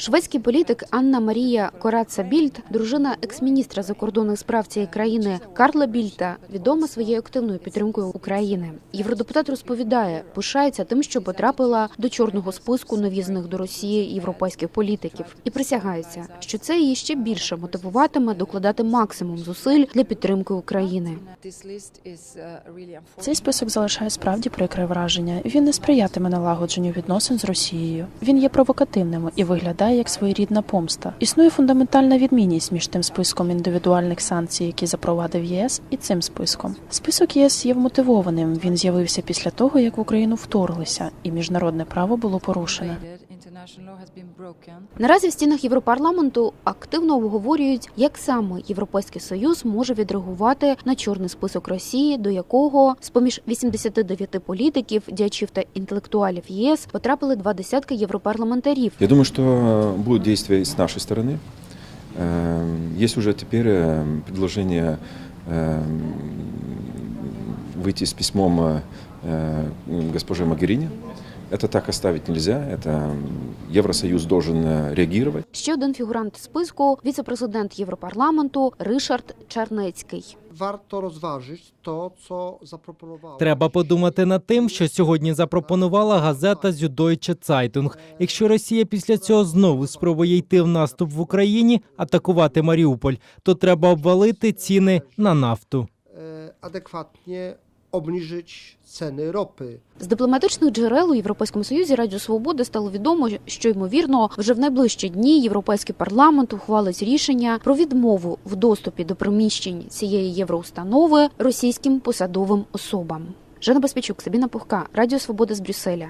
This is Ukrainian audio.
Шведський політик Анна Марія Кораца Більд, дружина екс-міністра закордонних справ цієї країни Карла Більта, відома своєю активною підтримкою України. Євродепутат розповідає, пишається тим, що потрапила до чорного списку навізаних до Росії європейських політиків, і присягається, що це її ще більше мотивуватиме докладати максимум зусиль для підтримки України. Цей список залишає справді прикре враження. Він не сприятиме налагодженню відносин з Росією. Він є провокативним і виглядає як своєрідна помста. Існує фундаментальна відмінність між тим списком індивідуальних санкцій, які запровадив ЄС, і цим списком. Список ЄС є вмотивованим. Він з'явився після того, як в Україну вторглися, і міжнародне право було порушене. Наразі в стінах Європарламенту активно обговорюють, як саме Європейський Союз може відреагувати на чорний список Росії, до якого з поміж 89 політиків, діячів та інтелектуалів ЄС потрапили два десятки європарламентарів. Я думаю, что будет действие и с нашей стороны. Э, Есть уже теперь э, предложение э, выйти с письмом э, госпоже Магерини. Это так оставить нельзя. Это Евросоюз должен э, реагировать. Ще один фігурант списку віцепрезидент Європарламенту Ришард Чарнецький. warto rozważyć to, co zaproponowała. Треба подумати над тим, що сьогодні запропонувала газета Süddeutsche Zeitung. Якщо Росія після цього знову спробує йти в наступ в Україні, атакувати Маріуполь, то треба обвалити ціни на нафту. e, adekwatnie ціни ропи. З дипломатичних джерел у Європейському Союзі Радіо Свободи стало відомо, що ймовірно вже в найближчі дні Європейський парламент ухвалить рішення про відмову в доступі до приміщень цієї євроустанови російським посадовим особам. Жена Баспічук, Сабіна Пухка, Радіо Свобода з Брюсселя.